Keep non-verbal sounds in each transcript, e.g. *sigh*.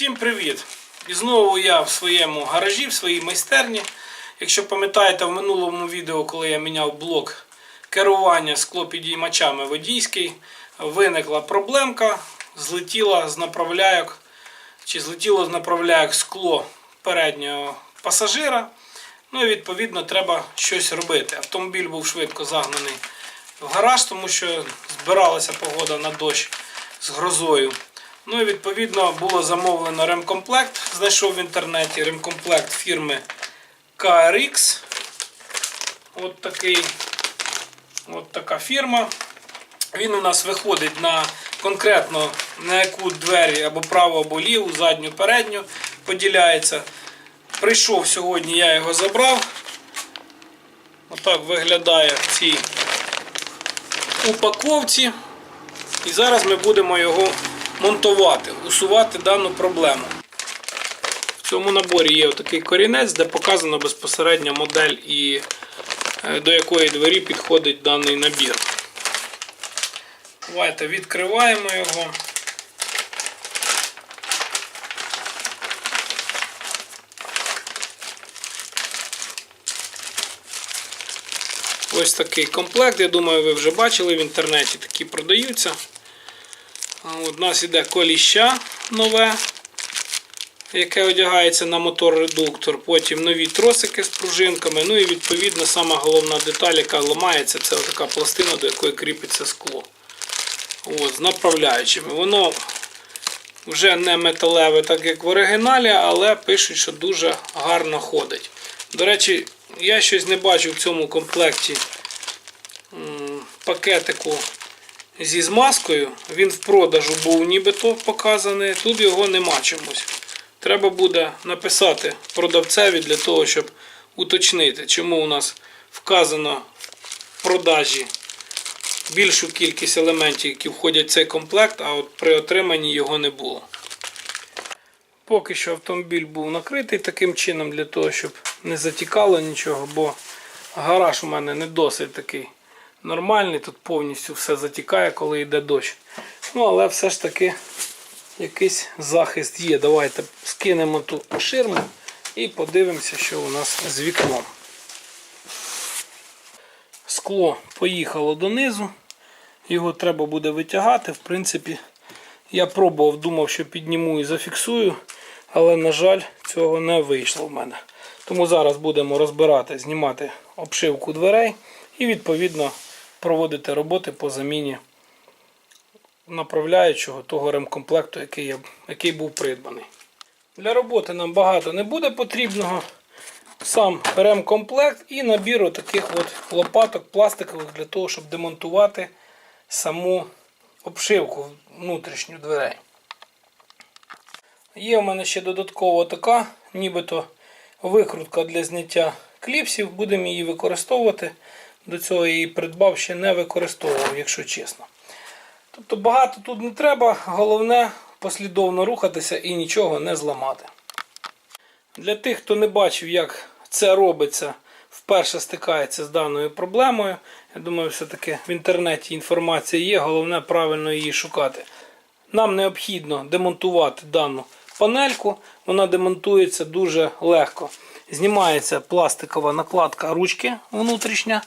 Всім привіт! І знову я в своєму гаражі, в своїй майстерні. Якщо пам'ятаєте, в минулому відео, коли я міняв блок керування склопідіймачами водійський, виникла проблемка, злетіла з направляйок, чи злетіло з направляйок скло переднього пасажира. Ну і відповідно треба щось робити. Автомобіль був швидко загнаний в гараж, тому що збиралася погода на дощ з грозою. Ну і відповідно було замовлено ремкомплект. Знайшов в інтернеті ремкомплект фірми KRX. От такий, от така фірма. Він у нас виходить на конкретно на яку двері або праву, або ліву, задню, передню поділяється. Прийшов сьогодні, я його забрав. Отак виглядає в цій упаковці. І зараз ми будемо його монтувати, усувати дану проблему. В цьому наборі є такий корінець, де показано безпосередньо модель і е, до якої двері підходить даний набір. Давайте відкриваємо його. Ось такий комплект, я думаю, ви вже бачили в інтернеті, такі продаються. У нас іде коліща нове, яке одягається на мотор-редуктор. Потім нові тросики з пружинками. Ну і відповідно сама головна деталь, яка ламається, це така пластина, до якої кріпиться скло. От, з направляючими. Воно вже не металеве, так як в оригіналі, але пишуть, що дуже гарно ходить. До речі, я щось не бачу в цьому комплекті пакетику зі змазкою. Він в продажу був нібито показаний. Тут його нема чомусь. Треба буде написати продавцеві для того, щоб уточнити, чому у нас вказано в продажі більшу кількість елементів, які входять в цей комплект, а от при отриманні його не було. Поки що автомобіль був накритий таким чином, для того, щоб не затікало нічого, бо гараж у мене не досить такий нормальний. Тут повністю все затікає, коли йде дощ. Ну, але все ж таки якийсь захист є. Давайте скинемо ту ширму і подивимося, що у нас з вікном. Скло поїхало донизу. Його треба буде витягати. В принципі, я пробував, думав, що підніму і зафіксую, але, на жаль, цього не вийшло в мене. Тому зараз будемо розбирати, знімати обшивку дверей і відповідно проводити роботи по заміні направляючого того ремкомплекту, який, я, який був придбаний. Для роботи нам багато не буде потрібного. Сам ремкомплект і набір таких от лопаток пластикових для того, щоб демонтувати саму обшивку внутрішню дверей. Є у мене ще додатково така, нібито викрутка для зняття кліпсів. Будемо її використовувати. До цього її придбав, ще не використовував, якщо чесно. Тобто багато тут не треба, головне послідовно рухатися і нічого не зламати. Для тих, хто не бачив, як це робиться, вперше стикається з даною проблемою. Я думаю, все-таки в інтернеті інформація є, головне правильно її шукати. Нам необхідно демонтувати дану панельку. Вона демонтується дуже легко. Знімається пластикова накладка ручки внутрішня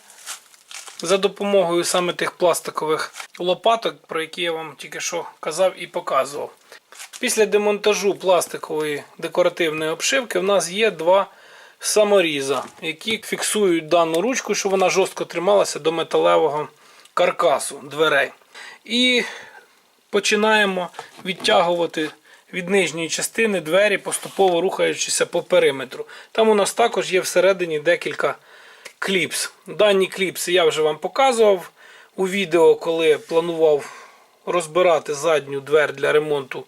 за допомогою саме тих пластикових лопаток, про які я вам тільки що казав і показував. Після демонтажу пластикової декоративної обшивки в нас є два саморіза, які фіксують дану ручку, щоб вона жорстко трималася до металевого каркасу дверей. І починаємо відтягувати від нижньої частини двері, поступово рухаючися по периметру. Там у нас також є всередині декілька кліпс. Дані кліпси я вже вам показував у відео, коли планував розбирати задню двер для ремонту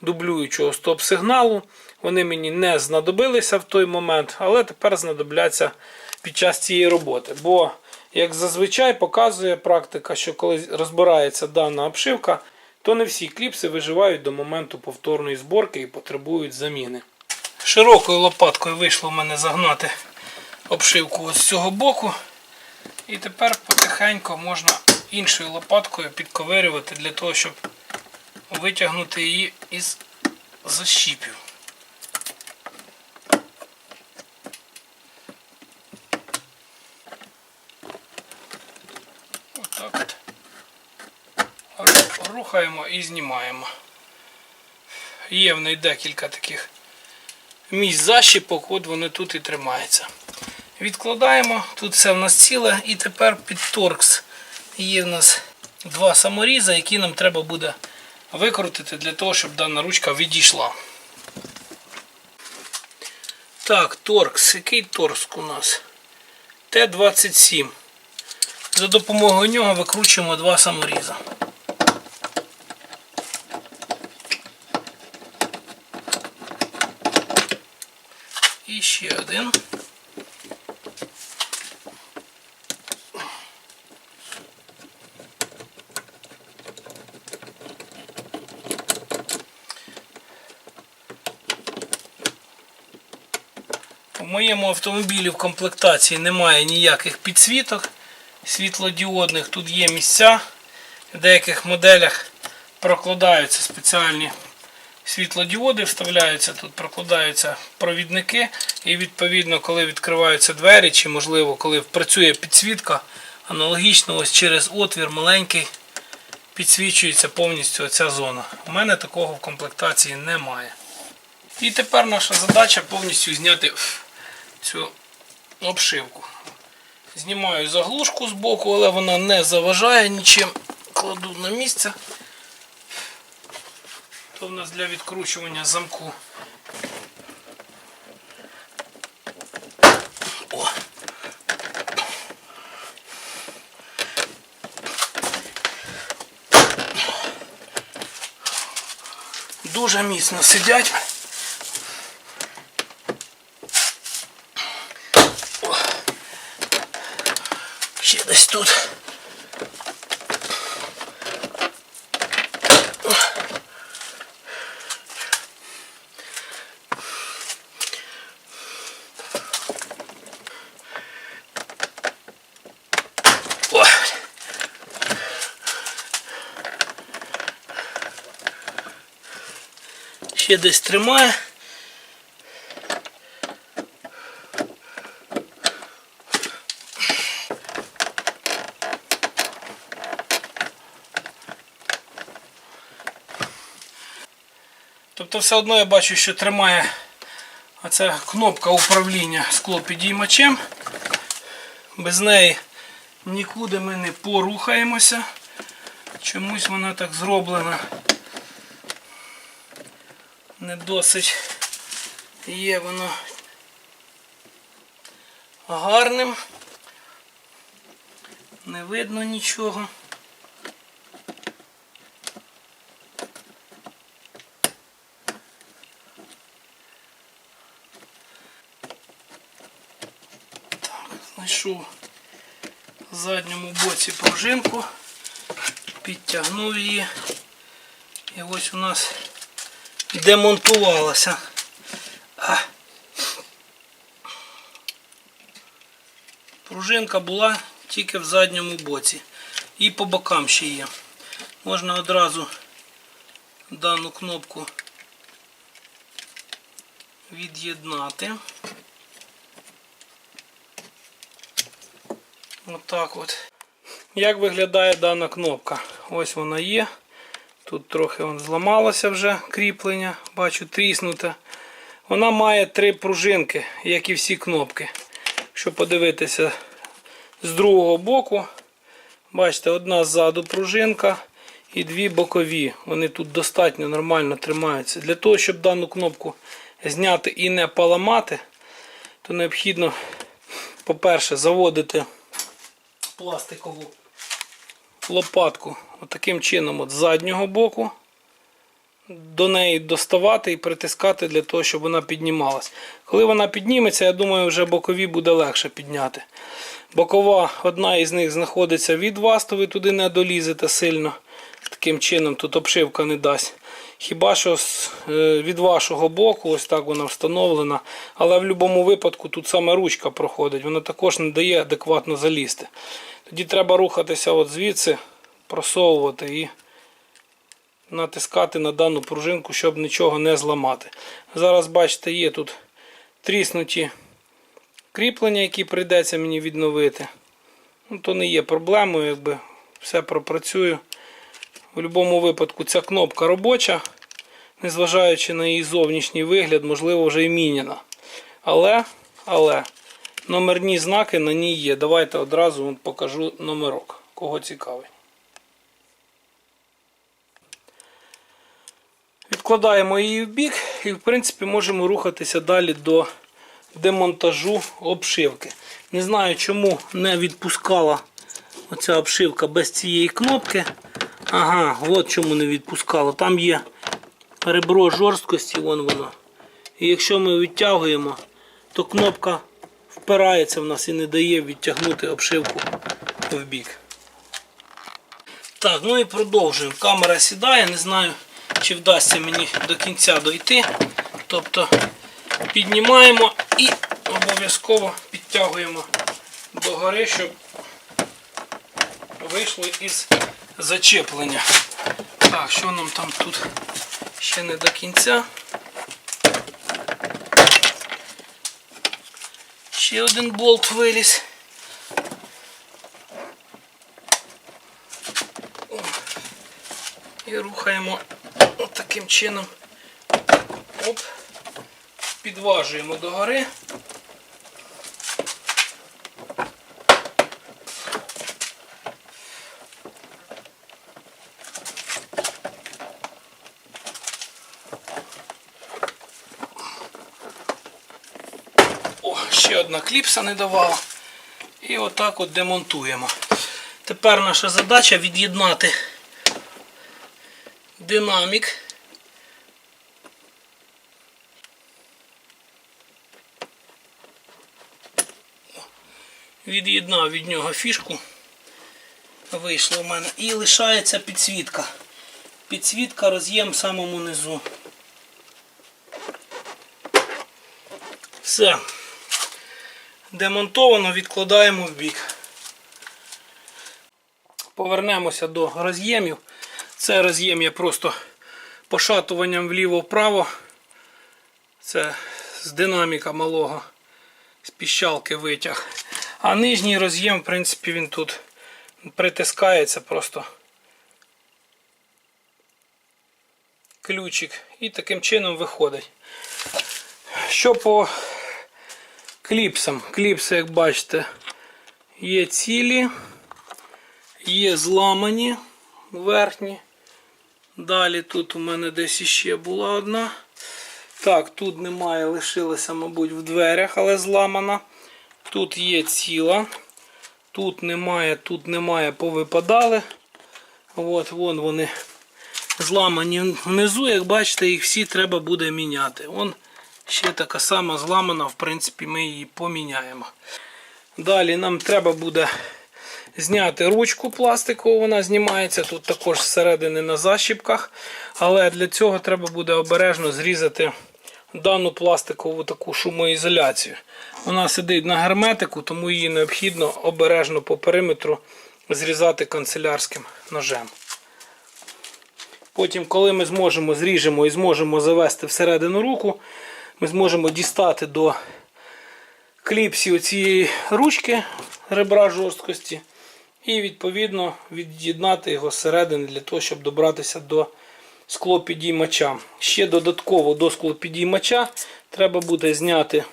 дублюючого стоп-сигналу. Вони мені не знадобилися в той момент, але тепер знадобляться під час цієї роботи. Бо, як зазвичай показує практика, що коли розбирається дана обшивка, то не всі кліпси виживають до моменту повторної зборки і потребують заміни. Широкою лопаткою вийшло в мене загнати обшивку з цього боку. І тепер потихеньку можна іншою лопаткою підковирювати для того, щоб витягнути її із защіпів. Отак от. Рухаємо і знімаємо. Є в неї декілька таких місць защіпок, от вони тут і тримаються. Відкладаємо, тут все в нас ціле, і тепер під торкс є в нас два саморіза, які нам треба буде викрутити для того, щоб дана ручка відійшла. Так, торкс. Який торкс у нас? Т-27. За допомогою нього викручуємо два саморіза. І ще один. У моєму автомобілі в комплектації немає ніяких підсвіток світлодіодних. Тут є місця. В деяких моделях прокладаються спеціальні світлодіоди, вставляються тут, прокладаються провідники. І відповідно, коли відкриваються двері, чи можливо, коли працює підсвітка, аналогічно ось через отвір маленький підсвічується повністю ця зона. У мене такого в комплектації немає. І тепер наша задача повністю зняти цю обшивку. Знімаю заглушку з боку, але вона не заважає нічим. Кладу на місце. То в нас для відкручування замку. О. Дуже міцно сидять. Десь тут. Ще десь тримає. Все одно я бачу, що тримає оця кнопка управління склопідіймачем. Без неї нікуди ми не порухаємося. Чомусь вона так зроблена. Не досить є воно гарним. Не видно нічого. Знайшов в задньому боці пружинку, підтягнув її. І ось у нас демонтувалася. Пружинка була тільки в задньому боці. І по бокам ще є. Можна одразу дану кнопку від'єднати. Отак от. Як виглядає дана кнопка? Ось вона є. Тут трохи вон зламалося вже кріплення, бачу, тріснуте. Вона має три пружинки, як і всі кнопки. Якщо подивитися з другого боку, бачите, одна ззаду пружинка і дві бокові. Вони тут достатньо нормально тримаються. Для того, щоб дану кнопку зняти і не поламати, то необхідно, по-перше, заводити пластикову лопатку отаким чином от з заднього боку. До неї доставати і притискати для того, щоб вона піднімалась. Коли вона підніметься, я думаю, вже бокові буде легше підняти. Бокова, одна із них знаходиться від вас, то ви туди не долізете сильно. Таким чином тут обшивка не дасть. Хіба що е, від вашого боку, ось так вона встановлена. Але в будь-якому випадку тут саме ручка проходить, вона також не дає адекватно залізти. Тоді треба рухатися от звідси, просовувати і натискати на дану пружинку, щоб нічого не зламати. Зараз, бачите, є тут тріснуті кріплення, які прийдеться мені відновити. Ну, то не є проблемою, якби все пропрацюю. В будь-якому випадку ця кнопка робоча, незважаючи на її зовнішній вигляд, можливо, вже і міняна. Але, але номерні знаки на ній є. Давайте одразу вам покажу номерок, кого цікавий. Відкладаємо її в бік і, в принципі, можемо рухатися далі до демонтажу обшивки. Не знаю, чому не відпускала оця обшивка без цієї кнопки. Ага, от чому не відпускала. Там є ребро жорсткості, вон воно. І якщо ми відтягуємо, то кнопка впирається в нас і не дає відтягнути обшивку в бік. Так, ну і продовжуємо. Камера сідає, не знаю, чи вдасться мені до кінця дойти. Тобто піднімаємо і обов'язково підтягуємо догори, щоб вийшло із зачеплення. Так, що нам там тут ще не до кінця. Ще один болт виліз. І рухаємо от таким чином. Оп. Підважуємо догори. О, ще одна кліпса не давала. І отак от демонтуємо. Тепер наша задача від'єднати динамік. Від'єднав від нього фішку. Вийшло в мене. І лишається підсвітка. Підсвітка роз'єм в самому низу. Все. Демонтовано, відкладаємо в бік. Повернемося до роз'ємів. Це роз'єм є просто пошатуванням вліво-вправо. Це з динаміка малого, з піщалки витяг. А нижній роз'єм, в принципі, він тут притискається просто ключик і таким чином виходить. Що по кліпсам? Кліпси, як бачите, є цілі, є зламані верхні. Далі тут у мене десь іще була одна. Так, тут немає, лишилася, мабуть, в дверях, але зламана. Тут є ціла. Тут немає, тут немає, повипадали. От, вон вони зламані внизу, як бачите, їх всі треба буде міняти. Вон ще така сама зламана, в принципі, ми її поміняємо. Далі нам треба буде зняти ручку пластикову, вона знімається. Тут також зсередини на защіпках. Але для цього треба буде обережно зрізати дану пластикову таку шумоізоляцію. Вона сидить на герметику, тому її необхідно обережно по периметру зрізати канцелярським ножем. Потім, коли ми зможемо зріжемо і зможемо завести всередину руку, ми зможемо дістати до кліпсів цієї ручки ребра жорсткості і відповідно від'єднати його зсередини для того, щоб добратися до склопідіймача. Ще додатково до склопідіймача треба буде зняти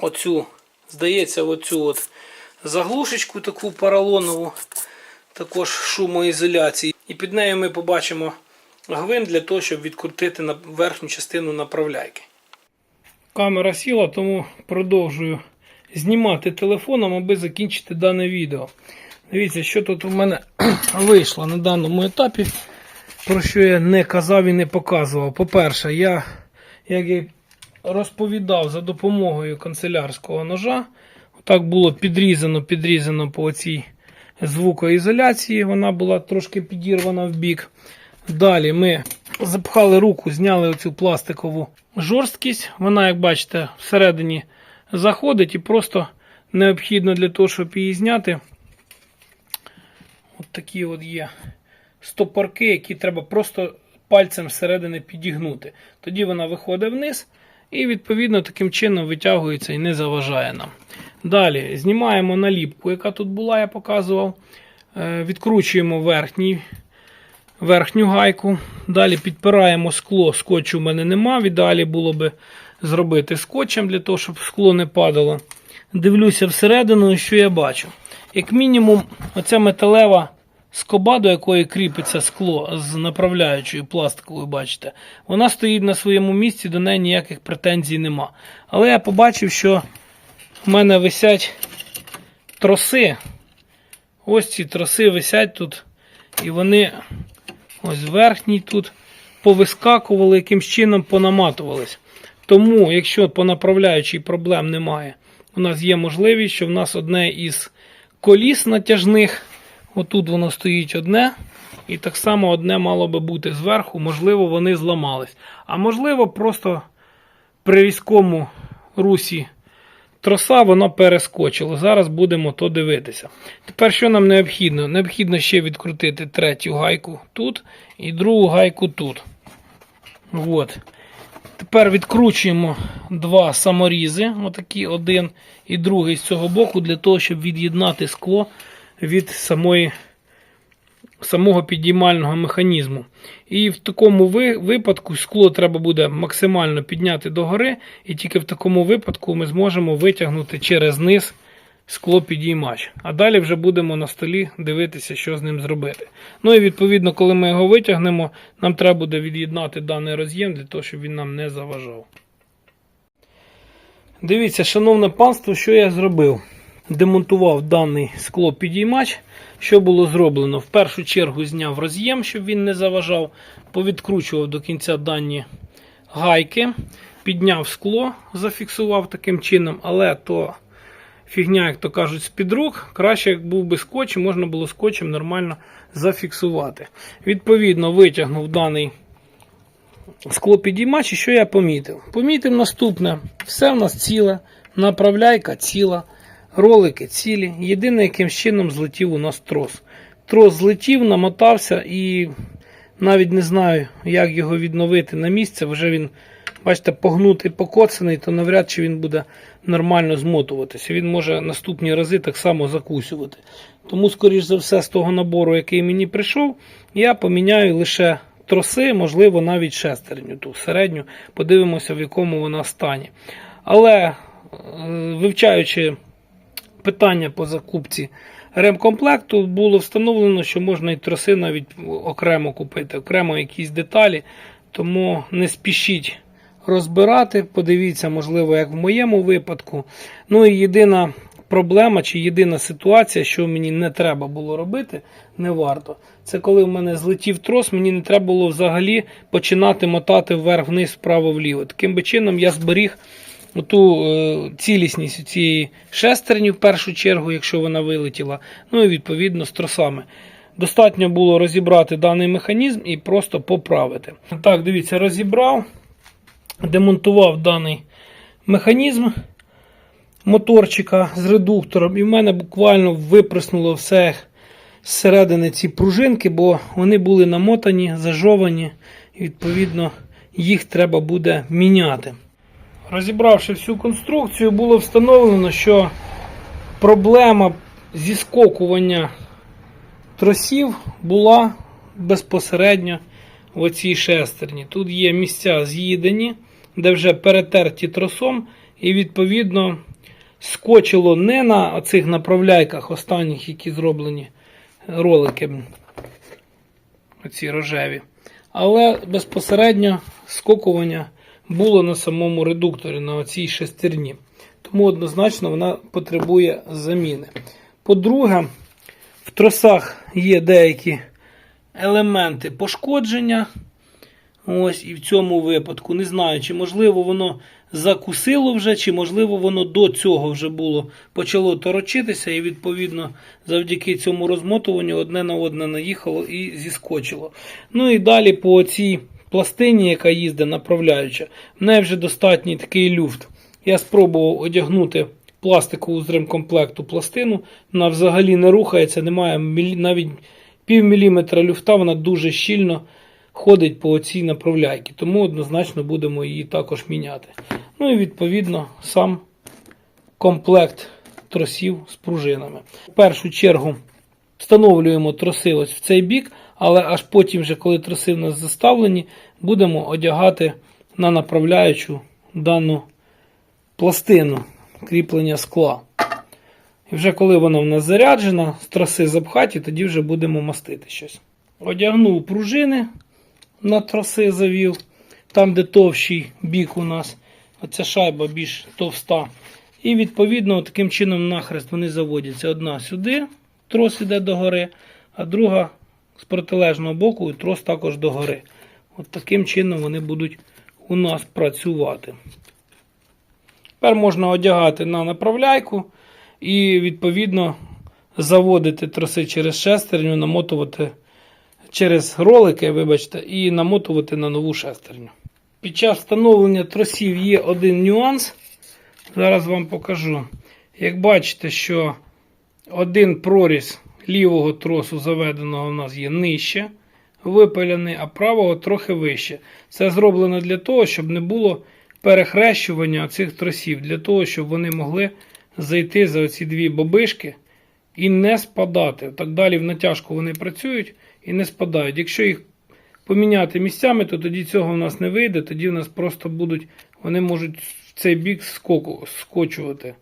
оцю, здається, оцю от заглушечку таку поролонову, також шумоізоляції. І під нею ми побачимо гвинт для того, щоб відкрутити верхню частину направляйки. Камера сіла, тому продовжую знімати телефоном, аби закінчити дане відео. Дивіться, що тут у мене *clears throat* вийшло на даному етапі, про що я не казав і не показував. По-перше, я, як і розповідав за допомогою канцелярського ножа, так було підрізано, підрізано по цій звукоізоляції. Вона була трошки підірвана в бік. Далі ми запхали руку, зняли оцю пластикову жорсткість. Вона, як бачите, всередині заходить і просто необхідно для того, щоб її зняти. От такі от є стопорки, які треба просто пальцем зсередини підігнути. Тоді вона виходить вниз і, відповідно, таким чином витягується і не заважає нам. Далі знімаємо наліпку, яка тут була, я показував. Е, Відкручуємо верхній, верхню гайку. Далі підпираємо скло. Скотчу в мене нема. В ідеалі було би зробити скотчем для того, щоб скло не падало. Дивлюся всередину, і що я бачу. Як мінімум, оця металева скоба, до якої кріпиться скло з направляючою пластиковою, бачите, вона стоїть на своєму місці, до неї ніяких претензій нема. Але я побачив, що в мене висять троси. Ось ці троси висять тут, і вони ось верхній тут повискакували, якимсь чином понаматувались. Тому, якщо по направляючій проблем немає, у нас є можливість, що в нас одне із коліс натяжних, отут воно стоїть одне, і так само одне мало би бути зверху, можливо, вони зламались. А можливо, просто при різкому русі троса воно перескочило. Зараз будемо то дивитися. Тепер що нам необхідно? Необхідно ще відкрутити третю гайку тут і другу гайку тут. От. Тепер відкручуємо два саморізи, отакі один і другий з цього боку, для того, щоб від'єднати скло від самої, самого підіймального механізму. І в такому випадку скло треба буде максимально підняти догори, і тільки в такому випадку ми зможемо витягнути через низ скло підіймач. А далі вже будемо на столі дивитися, що з ним зробити. Ну і відповідно, коли ми його витягнемо, нам треба буде від'єднати даний роз'єм для того, щоб він нам не заважав. Дивіться, шановне панство, що я зробив. Демонтував даний склопідіймач. Що було зроблено? В першу чергу зняв роз'єм, щоб він не заважав, повідкручував до кінця дані гайки, підняв скло, зафіксував таким чином, але то фігня, як то кажуть, з-під рук. Краще, як був би скотч, можна було скотчем нормально зафіксувати. Відповідно, витягнув даний склопідіймач, і що я помітив? Помітив наступне: все в нас ціле, направляйка ціла, ролики цілі. Єдине, яким чином злетів у нас трос. Трос злетів, намотався і навіть не знаю, як його відновити на місце. Вже він, бачите, погнутий, покоцаний, то навряд чи він буде нормально змотуватися. Він може наступні рази так само закусювати. Тому, скоріш за все, з того набору, який мені прийшов, я поміняю лише троси, можливо, навіть шестерню, ту середню. Подивимося, в якому вона стані. Але е, вивчаючи питання по закупці ремкомплекту, було встановлено, що можна і троси навіть окремо купити, окремо якісь деталі. Тому не спішіть розбирати. Подивіться, можливо, як в моєму випадку. Ну і єдина проблема чи єдина ситуація, що мені не треба було робити, не варто. Це коли в мене злетів трос, мені не треба було взагалі починати мотати вверх-вниз, вправо-вліво. Таким би чином я зберіг ту е, цілісність цієї шестерні в першу чергу, якщо вона вилетіла. Ну і відповідно з тросами. Достатньо було розібрати даний механізм і просто поправити. Так, дивіться, розібрав, демонтував даний механізм моторчика з редуктором, і в мене буквально випреснуло все зсередини ці пружинки, бо вони були намотані, зажовані, і відповідно їх треба буде міняти. Розібравши всю конструкцію, було встановлено, що проблема зі скокування тросів була безпосередньо в оцій шестерні. Тут є місця з'їдені, де вже перетерті тросом, і відповідно скочило не на цих направляйках останніх, які зроблені ролики, оці рожеві, але безпосередньо скокування було на самому редукторі, на оцій шестерні. Тому однозначно вона потребує заміни. По-друге, в тросах є деякі елементи пошкодження. Ось і в цьому випадку не знаю, чи можливо воно закусило вже, чи можливо воно до цього вже було почало торочитися, і відповідно завдяки цьому розмотуванню одне на одне наїхало і зіскочило. Ну і далі по цій пластині, яка їздить направляюча, в неї вже достатній такий люфт. Я спробував одягнути пластикову з ремкомплекту пластину, вона взагалі не рухається, немає навіть пів міліметра люфта вона дуже щільно ходить по цій направляйці, тому однозначно будемо її також міняти. Ну і відповідно сам комплект тросів з пружинами. В першу чергу встановлюємо троси ось в цей бік, але аж потім, вже, коли троси в нас заставлені, будемо одягати на направляючу дану пластину кріплення скла. І вже коли вона в нас заряджена, з троси запхаті, тоді вже будемо мастити щось. Одягнув пружини на троси завів, там, де товщий бік у нас, оця шайба більш товста. І відповідно таким чином нахрест вони заводяться. Одна сюди, трос іде догори, а друга з протилежного боку, і трос також догори. От таким чином вони будуть у нас працювати. Тепер можна одягати на направляйку і відповідно заводити троси через шестерню, намотувати через ролики, вибачте, і намотувати на нову шестерню. Під час встановлення тросів є один нюанс. Зараз вам покажу. Як бачите, що один проріз лівого тросу заведеного у нас є нижче, випилений, а правого трохи вище. Це зроблено для того, щоб не було перехрещування цих тросів, для того, щоб вони могли зайти за ці дві бобишки і не спадати. Так далі в натяжку вони працюють і не спадають. Якщо їх поміняти місцями, то тоді цього в нас не вийде, тоді в нас просто будуть, вони можуть в цей бік скоку, скочувати.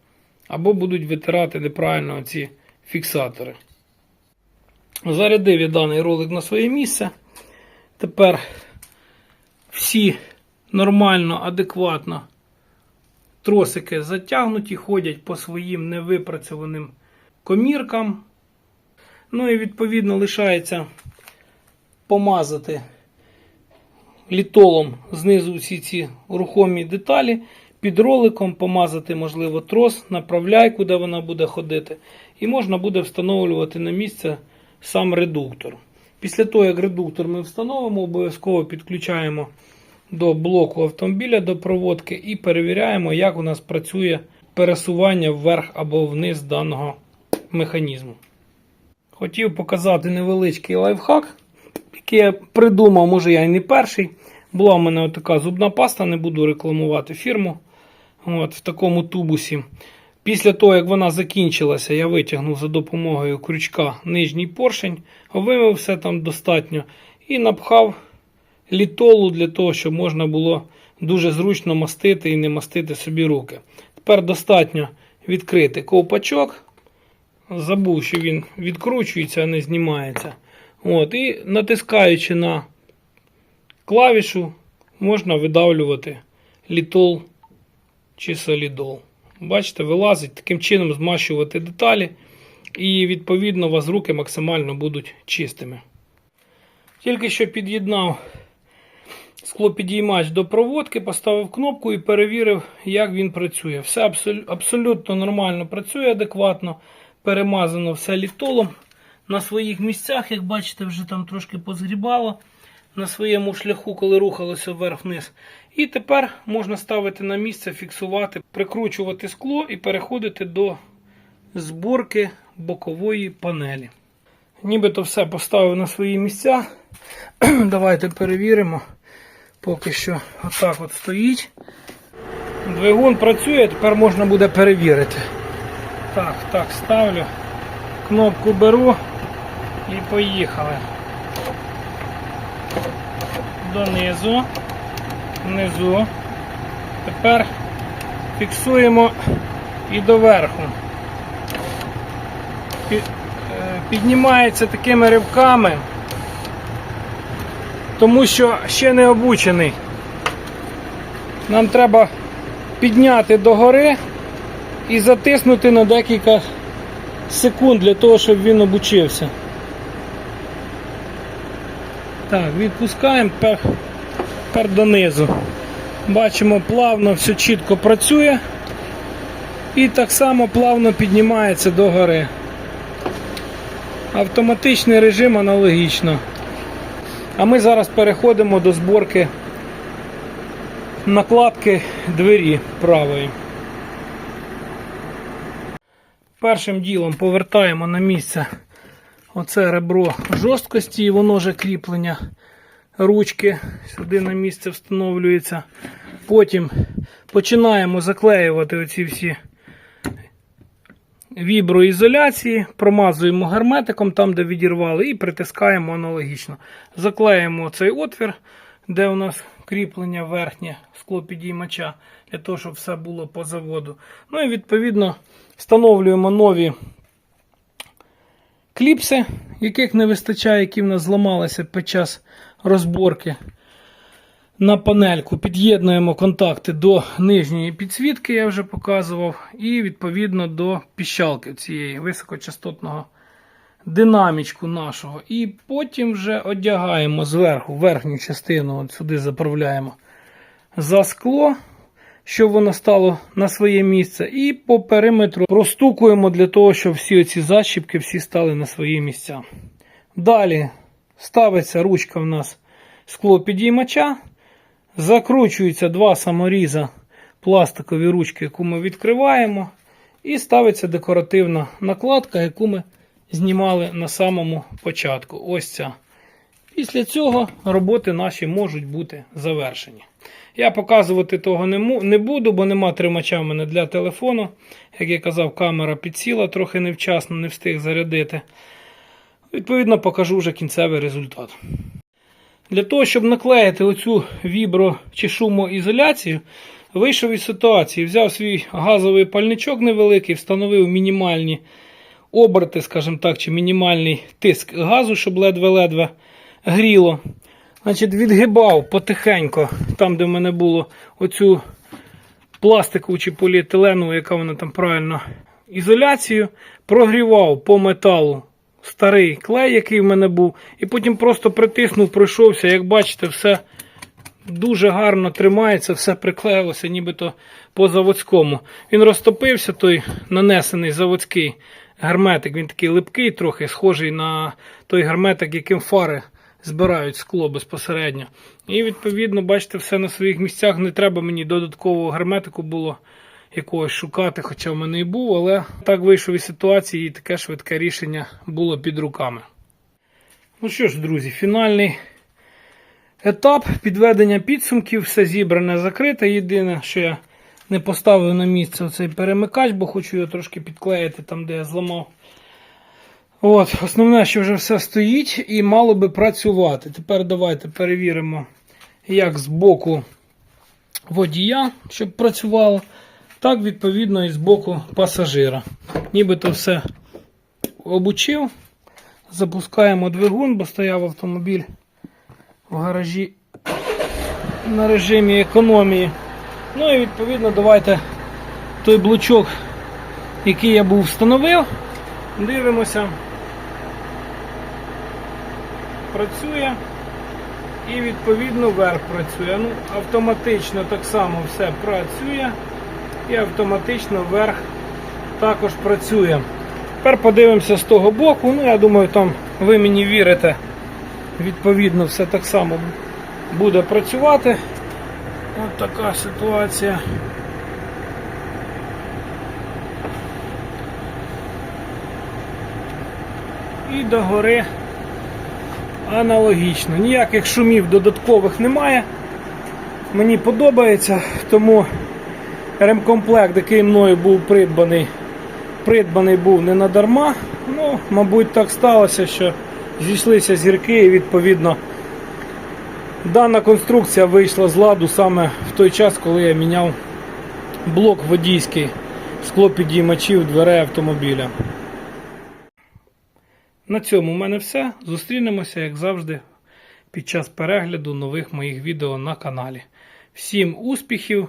Або будуть витирати неправильно ці фіксатори. Зарядив я даний ролик на своє місце. Тепер всі нормально, адекватно тросики затягнуті, ходять по своїм невипрацьованим коміркам. Ну і відповідно лишається помазати літолом знизу всі ці рухомі деталі. Під роликом помазати, можливо, трос, направляйку, де вона буде ходити. І можна буде встановлювати на місце сам редуктор. Після того, як редуктор ми встановимо, обов'язково підключаємо до блоку автомобіля до проводки і перевіряємо, як у нас працює пересування вверх або вниз даного механізму. Хотів показати невеличкий лайфхак, який я придумав, може я і не перший. Була в мене така зубна паста, не буду рекламувати фірму. От, В такому тубусі. Після того, як вона закінчилася, я витягнув за допомогою крючка нижній поршень, вимив все там достатньо і напхав літолу для того, щоб можна було дуже зручно мастити і не мастити собі руки. Тепер достатньо відкрити ковпачок. Забув, що він відкручується, а не знімається. От, І натискаючи на клавішу, можна видавлювати літол чи солідол. Бачите, вилазить, таким чином змащувати деталі, і відповідно у вас руки максимально будуть чистими. Тільки що під'єднав склопідіймач до проводки, поставив кнопку і перевірив, як він працює. Все абсол- абсолютно нормально працює адекватно. Перемазано все літолом. На своїх місцях, як бачите, вже там трошки позгрібало на своєму шляху, коли рухалося вверх-вниз. І тепер можна ставити на місце, фіксувати, прикручувати скло і переходити до зборки бокової панелі. Нібито все поставив на свої місця. *clears throat* Давайте перевіримо. Поки що отак от стоїть. Двигун працює, тепер можна буде перевірити. Так, так, ставлю. Кнопку беру і поїхали. Донизу, внизу. Тепер фіксуємо і доверху. Е, Піднімається такими ривками, тому що ще не обучений. Нам треба підняти догори і затиснути на декілька секунд для того, щоб він обучився. Так, відпускаємо тепер, донизу. Бачимо, плавно все чітко працює і так само плавно піднімається догори. Автоматичний режим аналогічно. А ми зараз переходимо до зборки накладки двері правої. Першим ділом повертаємо на місце Оце ребро жорсткості, і воно вже кріплення ручки сюди на місце встановлюється. Потім починаємо заклеювати оці всі віброізоляції, промазуємо герметиком там, де відірвали, і притискаємо аналогічно. Заклеїмо цей отвір, де у нас кріплення верхнє склопідіймача, для того, щоб все було по заводу. Ну і відповідно встановлюємо нові кліпси, яких не вистачає, які в нас зламалися під час розборки. На панельку під'єднуємо контакти до нижньої підсвітки, я вже показував, і відповідно до піщалки цієї високочастотного динамічку нашого. І потім вже одягаємо зверху верхню частину, от сюди заправляємо за скло, щоб воно стало на своє місце. І по периметру простукуємо для того, щоб всі ці защіпки всі стали на свої місця. Далі ставиться ручка в нас скло підіймача. Закручуються два саморіза пластикові ручки, яку ми відкриваємо. І ставиться декоративна накладка, яку ми знімали на самому початку. Ось ця. Після цього роботи наші можуть бути завершені. Я показувати того не, буду, бо нема тримача в мене для телефону. Як я казав, камера підсіла трохи невчасно, не встиг зарядити. Відповідно, покажу вже кінцевий результат. Для того, щоб наклеїти оцю вібро чи шумоізоляцію, вийшов із ситуації, взяв свій газовий пальничок невеликий, встановив мінімальні оберти, скажімо так, чи мінімальний тиск газу, щоб ледве-ледве гріло. Значить, відгибав потихеньку, там, де в мене було оцю пластикову чи поліетиленову, яка вона там правильно, ізоляцію, прогрівав по металу старий клей, який в мене був, і потім просто притиснув, пройшовся. Як бачите, все дуже гарно тримається, все приклеїлося, нібито по заводському. Він розтопився, той нанесений заводський герметик. Він такий липкий, трохи схожий на той герметик, яким фари збирають скло безпосередньо. І відповідно, бачите, все на своїх місцях. Не треба мені додаткового герметику було якогось шукати, хоча в мене і був, але так вийшов із ситуації, і таке швидке рішення було під руками. Ну що ж, друзі, фінальний етап підведення підсумків, все зібране, закрите. Єдине, що я не поставив на місце оцей перемикач, бо хочу його трошки підклеїти там, де я зламав. От, Основне, що вже все стоїть і мало би працювати. Тепер давайте перевіримо, як з боку водія, щоб працювало, так відповідно і з боку пасажира. Нібито все обучив. Запускаємо двигун, бо стояв автомобіль в гаражі на режимі економії. Ну і відповідно давайте той блочок, який я був встановив, дивимося. Працює і відповідно верх працює. Ну, автоматично так само все працює і автоматично верх також працює. Тепер подивимося з того боку. Ну, я думаю, там ви мені вірите. Відповідно, все так само буде працювати. Ось така ситуація. І догори аналогічно. Ніяких шумів додаткових немає. Мені подобається, тому ремкомплект, який мною був придбаний, придбаний був не надарма. Ну, мабуть, так сталося, що зійшлися зірки і відповідно дана конструкція вийшла з ладу саме в той час, коли я міняв блок водійський склопідіймачів дверей автомобіля. На цьому в мене все. Зустрінемося, як завжди, під час перегляду нових моїх відео на каналі. Всім успіхів